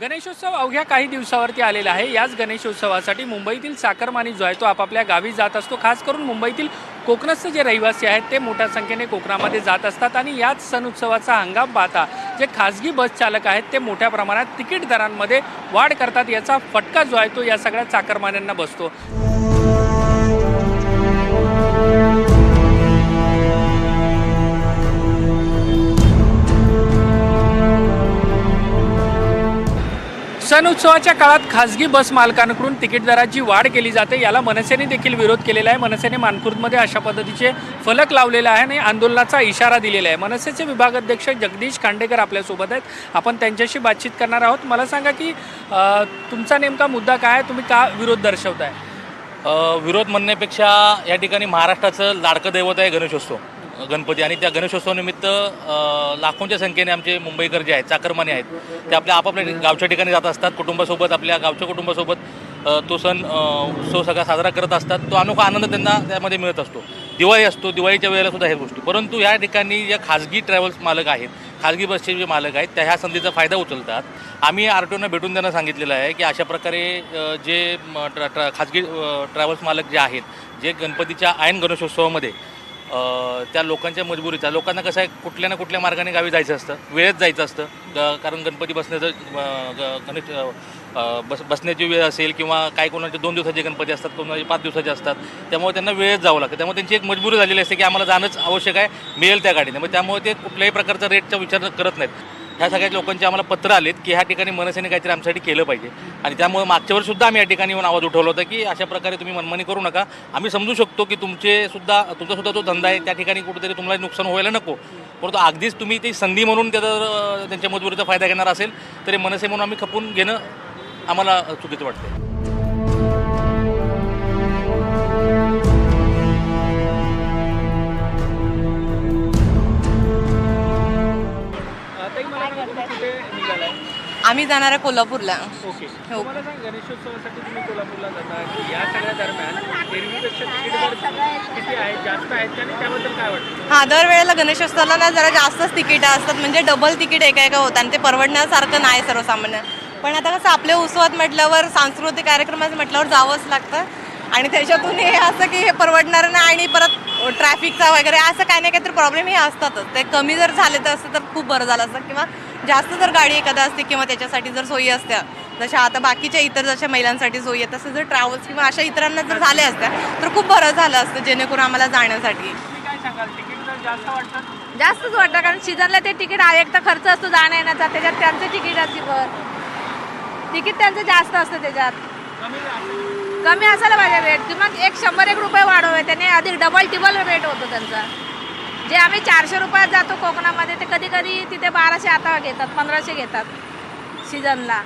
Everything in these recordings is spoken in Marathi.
गणेशोत्सव अवघ्या काही दिवसावरती आलेला आहे. याच गणेशोत्सवासाठी मुंबईतील साखरमानी जो आहे तो आपापल्या गावी जात असतो. खास करून मुंबईतील कोकणस्थ जे रहिवासी आहेत ते मोठ्या संख्येने कोकणामध्ये जात असतात आणि याच सण उत्सवाचा हंगाम पाहता जे खाजगी बस चालक आहेत ते मोठ्या प्रमाणात तिकीट दरांमध्ये वाढ करतात. याचा फटका जो आहे तो या सगळ्या चाकरमान्यांना बसतो. सण उत्सवाच्या काळात खासगी बस मालकांकडून तिकीट दराची वाढ केली जाते याला मनसेने देखील विरोध केलेला आहे. मनसेने मानखुर्दमध्ये अशा पद्धतीचे फलक लावलेले आहे आणि आंदोलनाचा इशारा दिलेला आहे. मनसेचे विभागाध्यक्ष जगदीश खांडेकर आपल्यासोबत आहेत. आपण त्यांच्याशी बातचीत करणार आहोत. मला सांगा की तुमचा नेमका मुद्दा काय आहे? तुम्ही का विरोध दर्शवताय? विरोध म्हणण्यापेक्षा या ठिकाणी महाराष्ट्राचं लाडकं दैवत आहे गणेशोत्सव. गणपती आणि त्या गणेशोत्सवानिमित्त लाखोंच्या संख्येने आमचे मुंबईकर जे आहेत चाकरमाने आहेत ते आपल्या आपापल्या गावच्या ठिकाणी जात असतात. कुटुंबासोबत आपल्या गावच्या कुटुंबासोबत तो सण उत्सव सगळा साजरा करत असतात. तो अनोखा आनंद त्यांना त्यामध्ये मिळत असतो. दिवाळी असतो. दिवाळीच्या वेळेला सुद्धा हे गोष्टी. परंतु या ठिकाणी ज्या खाजगी ट्रॅव्हल्स मालक आहेत खाजगी बसचे जे मालक आहेत त्या ह्या संधीचा फायदा उचलतात. आम्ही आर टी ओना भेटून त्यांना सांगितलेलं आहे की अशा प्रकारे जे ट्र ट्र खाजगी ट्रॅव्हल्स मालक जे आहेत जे गणपतीच्या ऐन गणेशोत्सवामध्ये त्या लोकांच्या मजबुरीचा लोकांना कसं आहे कुठल्या ना कुठल्या मार्गाने गावी जायचं असतं वेळेत जायचं असतं. ग- कारण गणपती बसण्याचं गणेश बस बसण्याची वेळ असेल किंवा काही कोणाचे दोन दिवसाचे गणपती असतात कोणाचे पाच दिवसाचे असतात त्यामुळे त्यांना वेळेत जावं लागतं. त्यामुळे त्यांची एक मजबुरी झालेली असते की आम्हाला जाणंच आवश्यक आहे मिळेल त्या गाडीने. मग त्यामुळे ते कुठल्याही प्रकारचा रेटचा विचार करत नाहीत. ह्या सगळ्या लोकांचे आम्हाला पत्र आलेत की ह्या ठिकाणी मनसेने काहीतरी आमच्यासाठी केलं पाहिजे. आणि त्यामुळे मागच्या सुद्धा आम्ही या ठिकाणी येऊन आवाज उठवला होता की अशा प्रकारे तुम्ही मनमानी करू नका. आम्ही समजू शकतो की तुमचे सुद्धा तुमचा सुद्धा तो धंदा आहे त्या ठिकाणी कुठेतरी तुम्हाला नुकसान व्हायला नको. परंतु अगदीच तुम्ही ती संधी म्हणून त्याचा त्यांच्या मजबुरीचा फायदा घेणार असेल तरी मनसे म्हणून आम्ही खपून घेणं आम्हाला चुकीचं वाटतं निघालाय? आम्ही जाणार आहे कोल्हापूरला. ओके. हो. तुम्हाला सांग गणेशोत्सवासाठी तुम्ही कोल्हापूरला जाता. या सगळ्या दरम्यान एरवीपेक्षा तिकीट दर किती आहेत जास्त आहेत आणि त्याबद्दल काय वाटतं? हा दरवेळेला गणेशोत्सवाला ना जरा जास्तच तिकीट असतात. म्हणजे डबल तिकीट एका एका होतं आणि ते परवडण्यासारखं नाही सर्वसामान्य. पण आता कसं आपल्या उत्सवात म्हटल्यावर सांस्कृतिक कार्यक्रमाचं म्हटल्यावर जावंच लागतं. आणि त्याच्यातून हे असं की हे परवडणार नाही आणि परत ट्रॅफिकचा वगैरे असं काही ना काहीतरी प्रॉब्लेम हे असतातच. ते कमी जर झाले तर असतं तर खूप बरं झालं असतं. किंवा जास्त जर गाडी एखादा असते किंवा त्याच्यासाठी जर सोयी असत्या जशा आता बाकीच्या इतर जशा महिलांसाठी सोयी आहेत तसं जर ट्रॅव्हल्स किंवा अशा इतरांना जर झाल्या असत्या तर खूप बरं झालं असतं जेणेकरून आम्हाला जाण्यासाठी. तुम्ही काय सांगाल? तिकीट दर जास्त वाटतात जास्तच वाटतं कारण सीझनला ते तिकीट आहे एक तर खर्च असतो जाण्या येण्याचा त्याच्यात त्यांचं तिकीट असते वर तिकीट त्यांचं जास्त असतं त्याच्यात. कमी असेल. कमी असायला पाहिजे रेट किमान एक शंभर एक रुपये वाढवावे त्याने अधिक डबल टिबल रेट होतो त्यांचा. जे आम्ही चारशे रुपयात जातो कोकणामध्ये ते कधी कधी तिथे बाराशे आता घेतात पंधराशे घेतात सीझनला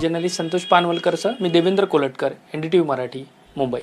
जर्नलिस्ट संतोष पानवलकर सर मी Devendra Kolatkar N D T V Marathi Mumbai.